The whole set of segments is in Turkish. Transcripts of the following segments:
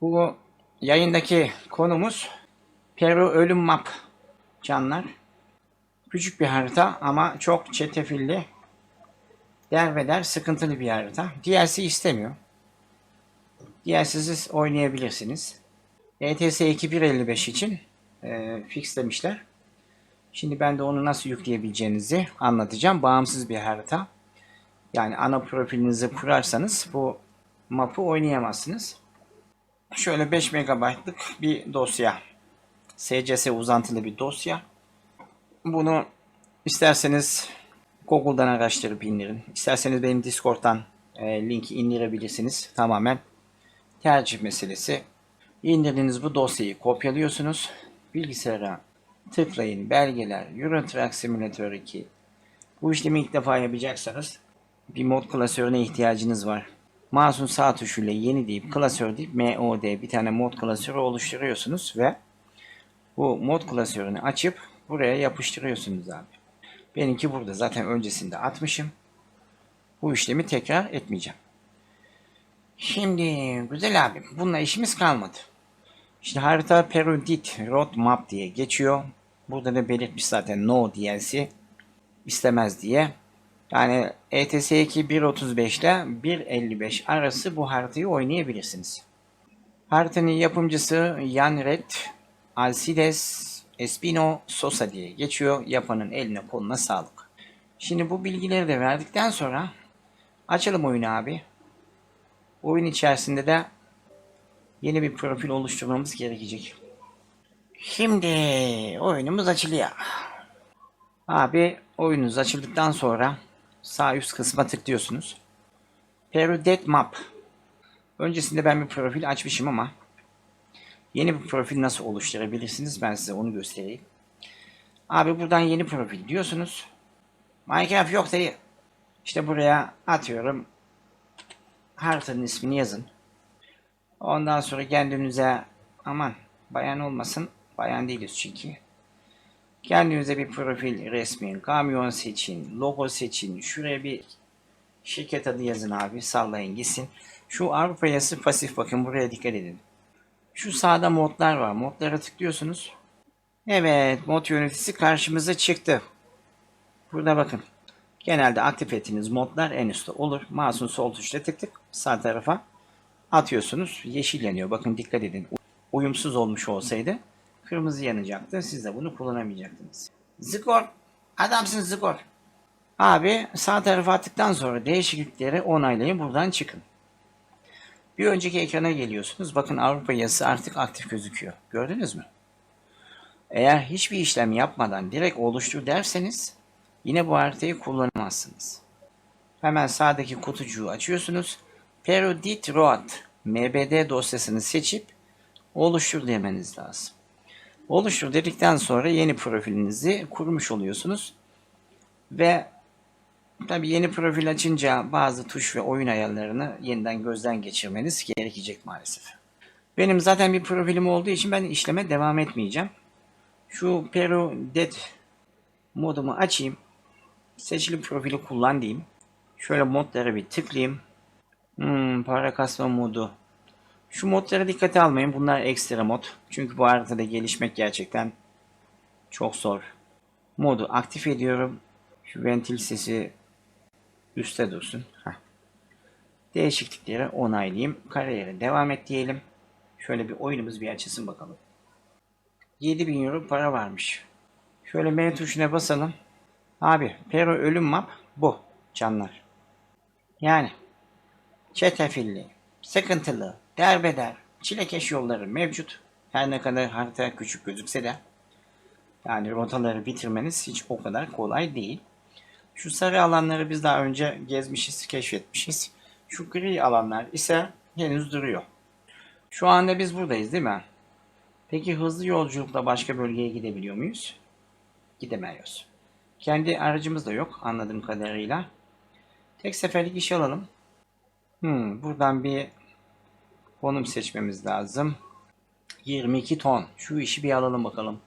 Bu yayındaki konumuz Peru Ölüm Map canlar. Küçük bir harita ama çok çetrefilli, derbeder, sıkıntılı bir harita. DLC istemiyor. DLC'siz oynayabilirsiniz. ETS 2155 için e, fixlemişler. Şimdi ben de onu nasıl yükleyebileceğinizi anlatacağım. Bağımsız bir harita. Yani ana profilinizi kurarsanız bu mapı oynayamazsınız. Şöyle 5 MB'lık bir dosya. SCS uzantılı bir dosya. Bunu isterseniz Google'dan araştırıp indirin. İsterseniz benim Discord'dan e, linki indirebilirsiniz. Tamamen tercih meselesi. İndirdiğiniz bu dosyayı kopyalıyorsunuz. Bilgisayara tıklayın. Belgeler, Euro Truck Simulator 2. Bu işlemi ilk defa yapacaksanız bir mod klasörüne ihtiyacınız var. Mouse'un sağ tuşuyla yeni deyip klasör deyip MOD bir tane mod klasörü oluşturuyorsunuz ve bu mod klasörünü açıp buraya yapıştırıyorsunuz abi. Benimki burada zaten öncesinde atmışım. Bu işlemi tekrar etmeyeceğim. Şimdi güzel abim bununla işimiz kalmadı. İşte harita Perudit Road Map diye geçiyor. Burada da belirtmiş zaten no DLC istemez diye. Yani ETS 2 1.35 ile 1.55 arası bu haritayı oynayabilirsiniz. Haritanın yapımcısı Jan Red Alcides Espino Sosa diye geçiyor. Yapanın eline koluna sağlık. Şimdi bu bilgileri de verdikten sonra açalım oyunu abi. Oyun içerisinde de yeni bir profil oluşturmamız gerekecek. Şimdi oyunumuz açılıyor. Abi oyununuz açıldıktan sonra sağ üst kısma tıklıyorsunuz. Perudet Map. Öncesinde ben bir profil açmışım ama yeni bir profil nasıl oluşturabilirsiniz ben size onu göstereyim. Abi buradan yeni profil diyorsunuz. Minecraft yok dayı. İşte buraya atıyorum. Haritanın ismini yazın. Ondan sonra kendinize aman bayan olmasın. Bayan değiliz çünkü. Kendinize bir profil resmin, kamyon seçin, logo seçin. Şuraya bir şirket adı yazın abi. Sallayın gitsin. Şu Avrupa yazısı pasif bakın buraya dikkat edin. Şu sağda modlar var. Modlara tıklıyorsunuz. Evet mod yöneticisi karşımıza çıktı. Burada bakın. Genelde aktif ettiğiniz modlar en üstte olur. Mouse'un sol tuşla tık tık sağ tarafa atıyorsunuz. Yeşil yanıyor. Bakın dikkat edin. Uyumsuz olmuş olsaydı kırmızı yanacaktı. Siz de bunu kullanamayacaktınız. Skor. Adamsın skor. Abi sağ tarafa attıktan sonra değişiklikleri onaylayın. Buradan çıkın. Bir önceki ekrana geliyorsunuz. Bakın Avrupa yazısı artık aktif gözüküyor. Gördünüz mü? Eğer hiçbir işlem yapmadan direkt oluştur derseniz yine bu haritayı kullanamazsınız. Hemen sağdaki kutucuğu açıyorsunuz. Perudit Road MBD dosyasını seçip oluştur demeniz lazım. Oluştur dedikten sonra yeni profilinizi kurmuş oluyorsunuz. Ve tabi yeni profil açınca bazı tuş ve oyun ayarlarını yeniden gözden geçirmeniz gerekecek maalesef. Benim zaten bir profilim olduğu için ben işleme devam etmeyeceğim. Şu Peru Dead modumu açayım. Seçili profili kullan diyeyim. Şöyle modlara bir tıklayayım. Hmm, para kasma modu. Şu modlara dikkate almayın. Bunlar ekstra mod. Çünkü bu haritada gelişmek gerçekten çok zor. Modu aktif ediyorum. Şu ventil sesi üstte dursun. Heh. Değişiklikleri onaylayayım. Kariyere devam et diyelim. Şöyle bir oyunumuz bir açılsın bakalım. 7000 euro para varmış. Şöyle M tuşuna basalım. Abi Peru ölüm map bu canlar. Yani çetrefilli, sıkıntılı, derbeder, çilekeş yolları mevcut. Her ne kadar harita küçük gözükse de yani rotaları bitirmeniz hiç o kadar kolay değil. Şu sarı alanları biz daha önce gezmişiz, keşfetmişiz. Şu gri alanlar ise henüz duruyor. Şu anda biz buradayız değil mi? Peki hızlı yolculukla başka bölgeye gidebiliyor muyuz? Gidemiyoruz. Kendi aracımız da yok anladığım kadarıyla. Tek seferlik iş alalım. Hmm, buradan bir konum seçmemiz lazım. 22 ton. Şu işi bir alalım bakalım.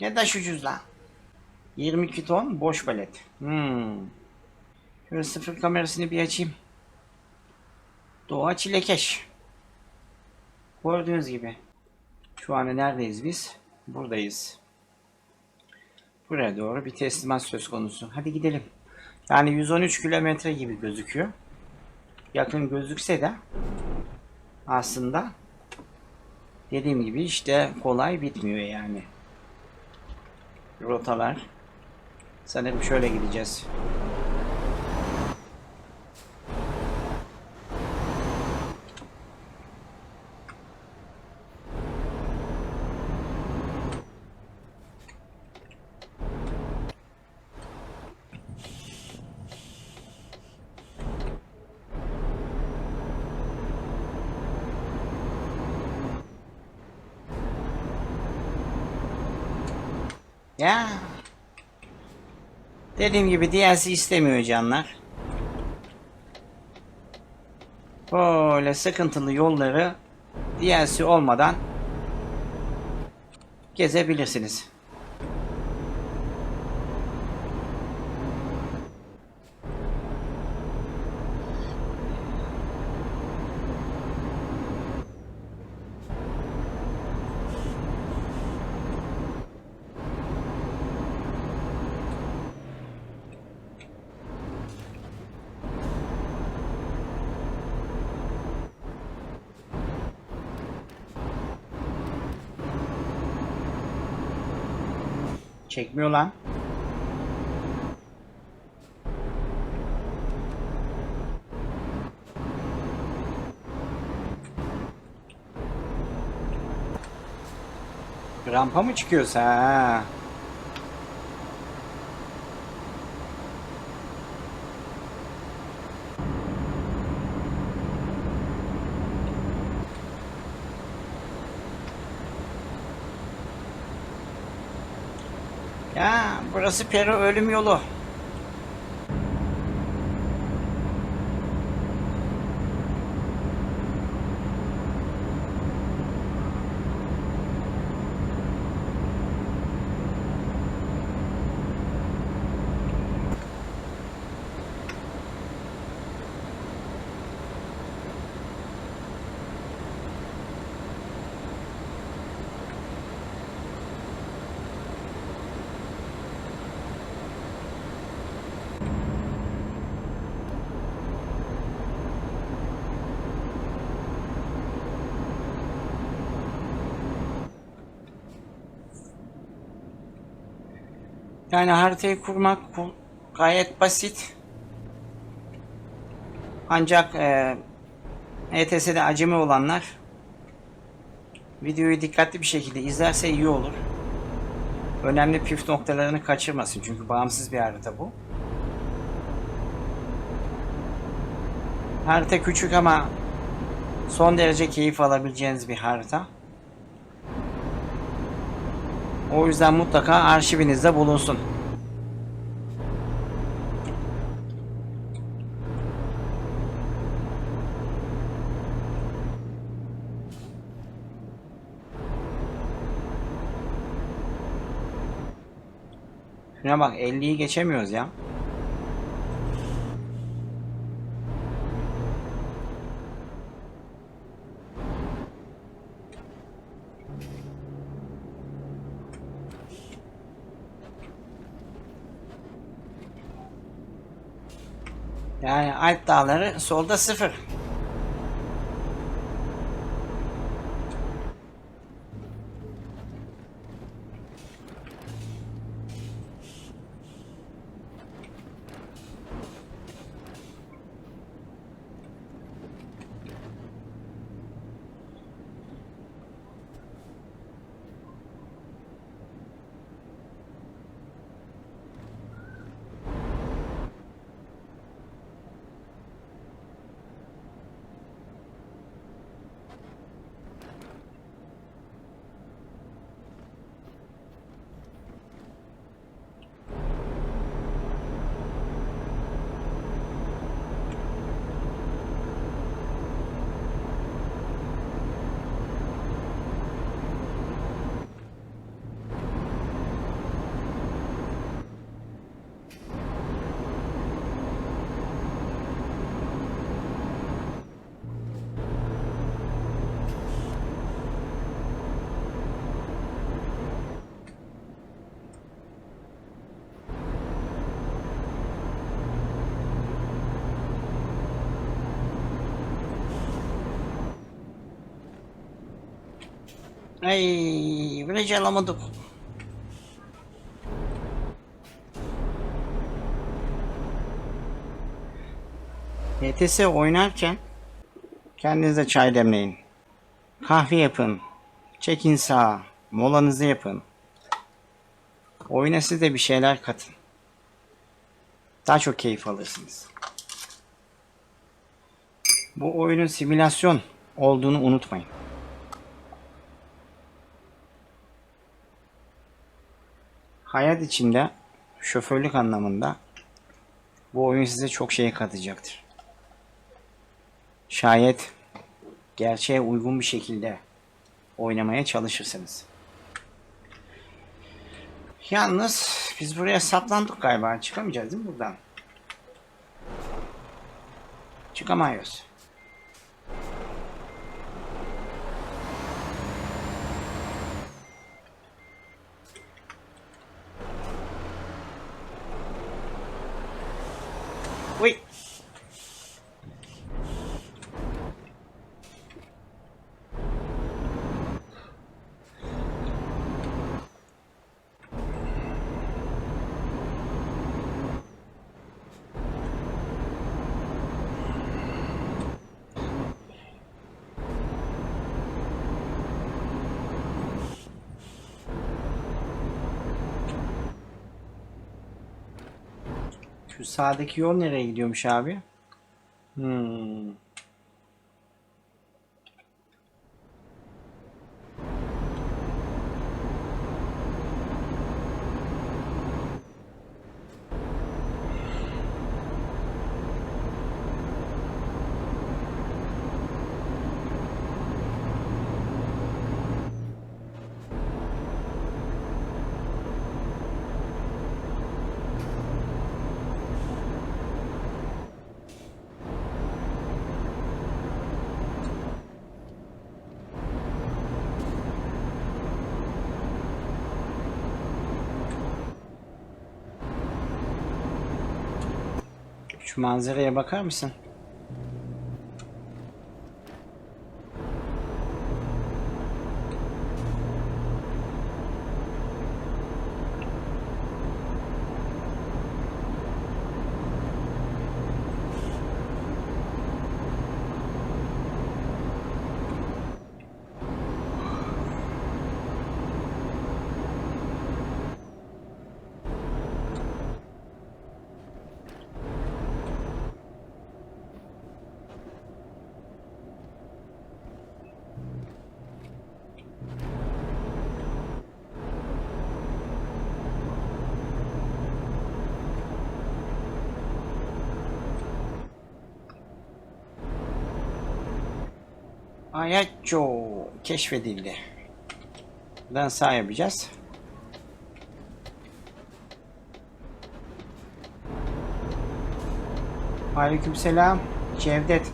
Ya da şu cüzdan. 22 ton boş palet. Hmm. Şöyle sıfır kamerasını bir açayım. Doğa çilekeş. Gördüğünüz gibi. Şu anda neredeyiz biz? Buradayız. Buraya doğru bir teslimat söz konusu. Hadi gidelim. Yani 113 kilometre gibi gözüküyor. Yakın gözükse de aslında dediğim gibi işte kolay bitmiyor yani. Rotalar. Sanırım şöyle gideceğiz. Ya. Dediğim gibi DLC istemiyor canlar. Böyle sıkıntılı yolları DLC olmadan gezebilirsiniz. Çekmiyor lan. Rampa mı çıkıyorsa ha? Ya burası Peru ölüm yolu. Yani haritayı kurmak ku- gayet basit. Ancak e, ETS'de acemi olanlar videoyu dikkatli bir şekilde izlerse iyi olur. Önemli püf noktalarını kaçırmasın çünkü bağımsız bir harita bu. Harita küçük ama son derece keyif alabileceğiniz bir harita. O yüzden mutlaka arşivinizde bulunsun. Şuna bak 50'yi geçemiyoruz ya. Yani Alp dağları solda sıfır. Ay, virajı alamadım. ETS oynarken kendinize çay demleyin. Kahve yapın. Çekin sağa. Molanızı yapın. Oyuna siz de bir şeyler katın. Daha çok keyif alırsınız. Bu oyunun simülasyon olduğunu unutmayın. Hayat içinde şoförlük anlamında bu oyun size çok şey katacaktır. Şayet gerçeğe uygun bir şekilde oynamaya çalışırsanız. Yalnız biz buraya saplandık galiba. Çıkamayacağız değil mi buradan? Çıkamıyoruz. Şu sağdaki yol nereye gidiyormuş abi? Hmm. Şu manzaraya bakar mısın? Ayacho keşfedildi. Buradan sağ yapacağız. Aleykümselam Cevdet.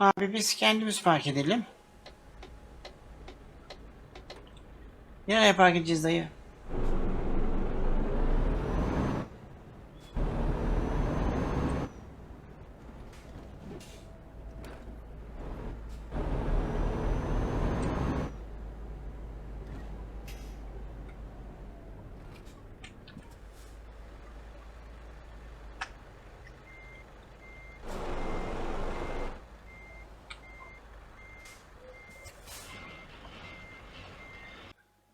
Abi biz kendimiz park edelim. Nereye park edeceğiz dayı?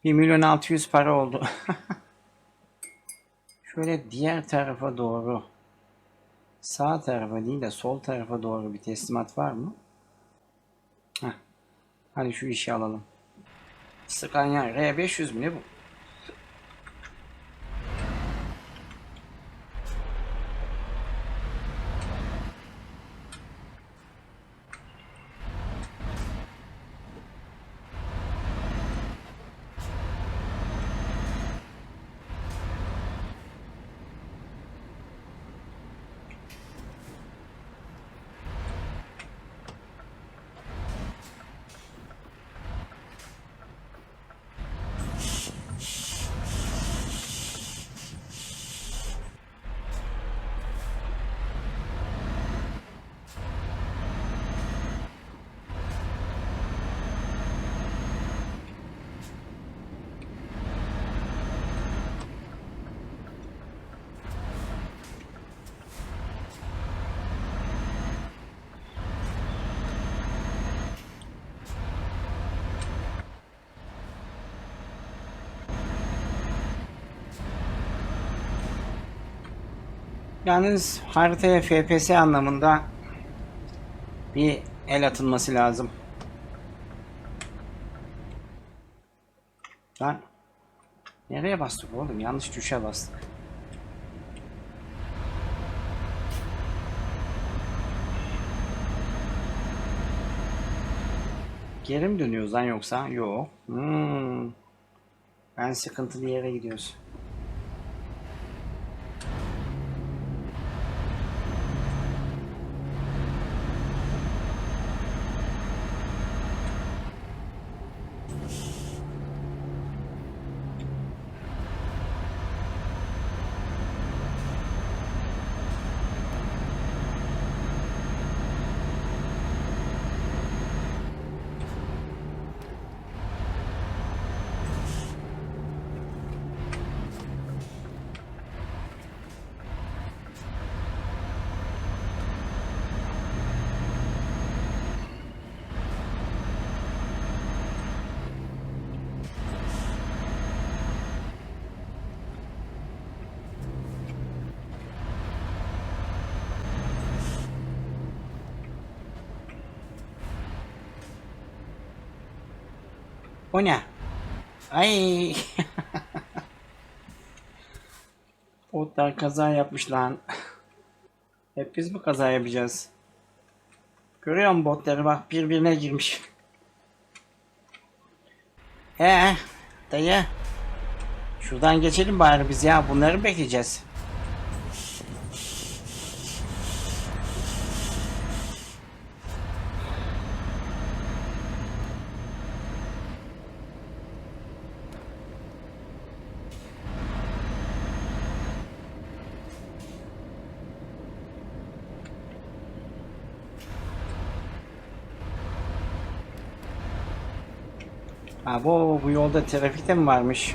Bir milyon altı yüz para oldu. Şöyle diğer tarafa doğru sağ tarafa değil de sol tarafa doğru bir teslimat var mı? Heh. Hadi şu işi alalım. Scania R500 mü ne bu? Yalnız haritaya FPS anlamında bir el atılması lazım. Lan nereye bastık oğlum? Yanlış tuşa bastık. Geri mi dönüyoruz lan yoksa? Yok. Hmm. Ben sıkıntılı yere gidiyoruz. O ne? Ay. Botlar kaza yapmış lan. Hep biz mi kaza yapacağız? Görüyor musun botları bak birbirine girmiş. Ee, dayı. Şuradan geçelim bari biz ya. Bunları bekleyeceğiz. Ha bu bu yolda trafik de mi varmış?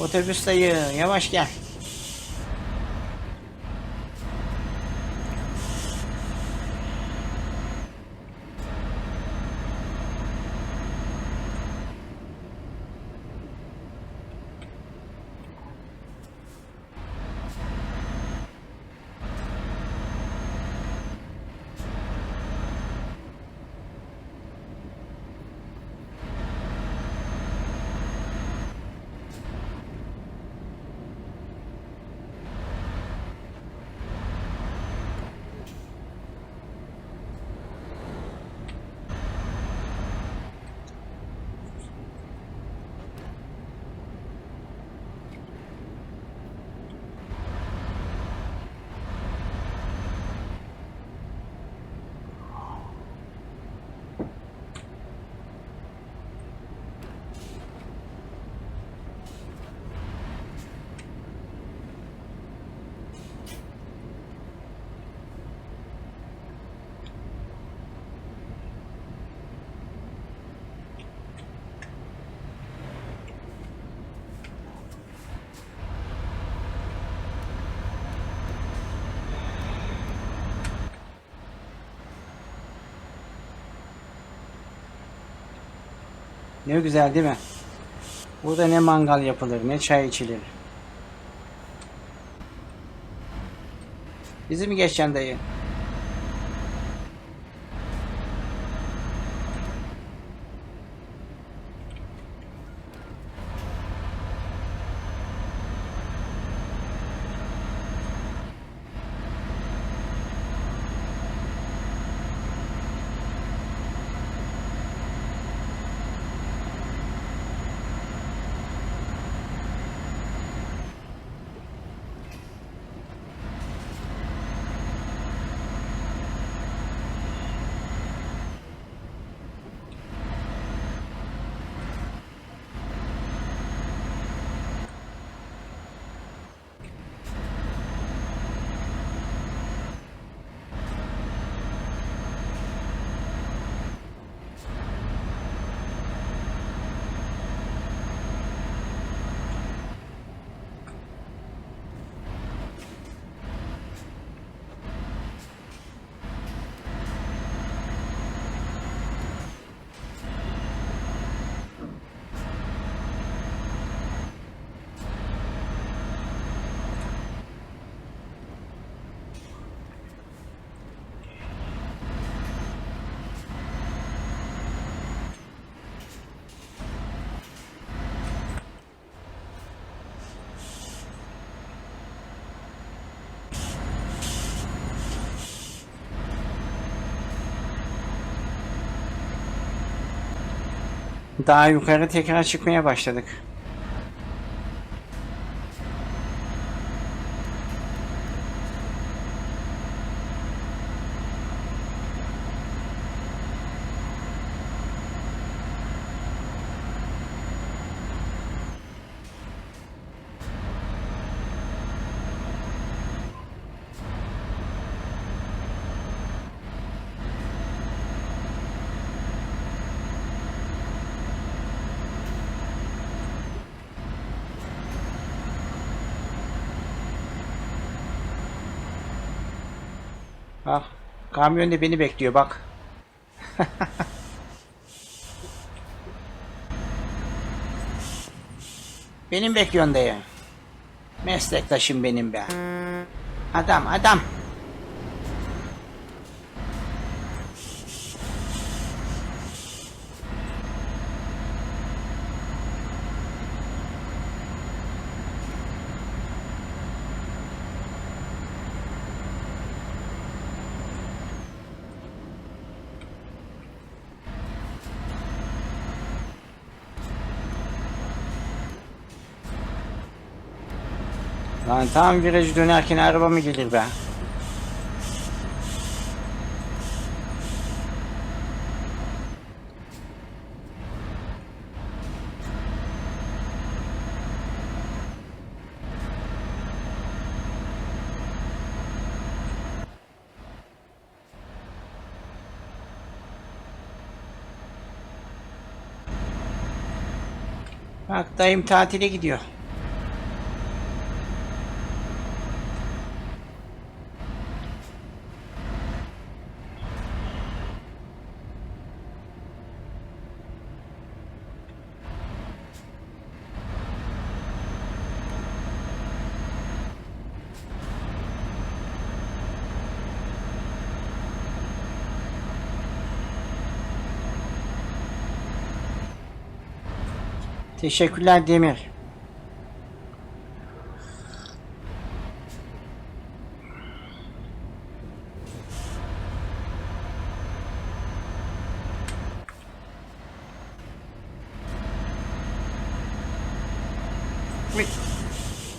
Otobüs dayı yavaş gel. Ne güzel değil mi? Burada ne mangal yapılır, ne çay içilir. Bizi mi geçeceksin dayı? Daha yukarı tekrar çıkmaya başladık. Bak kamyon da beni bekliyor bak. benim bekliyorsun dayı. Meslektaşım benim be. Adam adam. Lan tam virajı dönerken araba mı gelir be? Bak dayım tatile gidiyor. Teşekkürler Demir.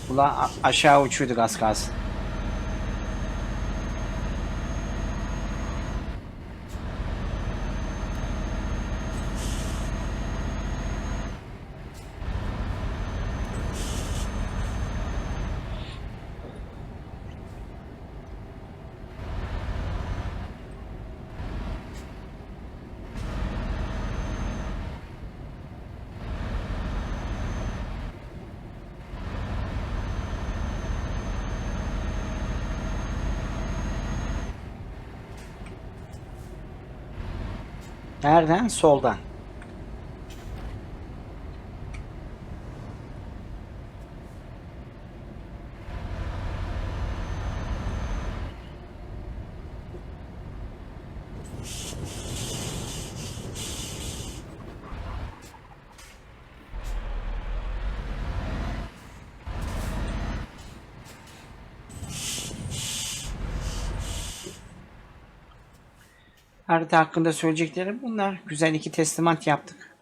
Ulan aşağı uçuyorduk az kalsın. Nereden? Soldan. Harita hakkında söyleyeceklerim bunlar. Güzel iki teslimat yaptık.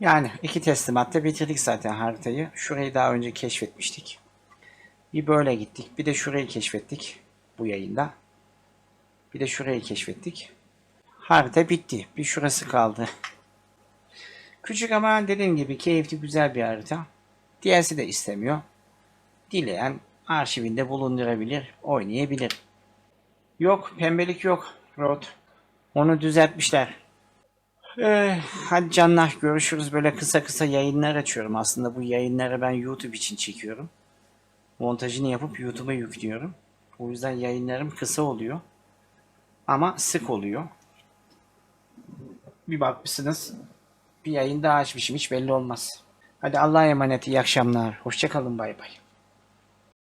Yani iki teslimatta bitirdik zaten haritayı. Şurayı daha önce keşfetmiştik. Bir böyle gittik. Bir de şurayı keşfettik bu yayında. Bir de şurayı keşfettik. Harita bitti. Bir şurası kaldı. Küçük ama dediğim gibi keyifli güzel bir harita. Diğersi de istemiyor. Dileyen arşivinde bulundurabilir, oynayabilir. Yok, pembelik yok. Rod. Onu düzeltmişler. Ee, hadi canlar görüşürüz. Böyle kısa kısa yayınlar açıyorum. Aslında bu yayınları ben YouTube için çekiyorum. Montajını yapıp YouTube'a yüklüyorum. O yüzden yayınlarım kısa oluyor. Ama sık oluyor. Bir bakmışsınız bir yayın daha açmışım. Hiç belli olmaz. Hadi Allah'a emanet. iyi akşamlar. Hoşçakalın. Bay bay.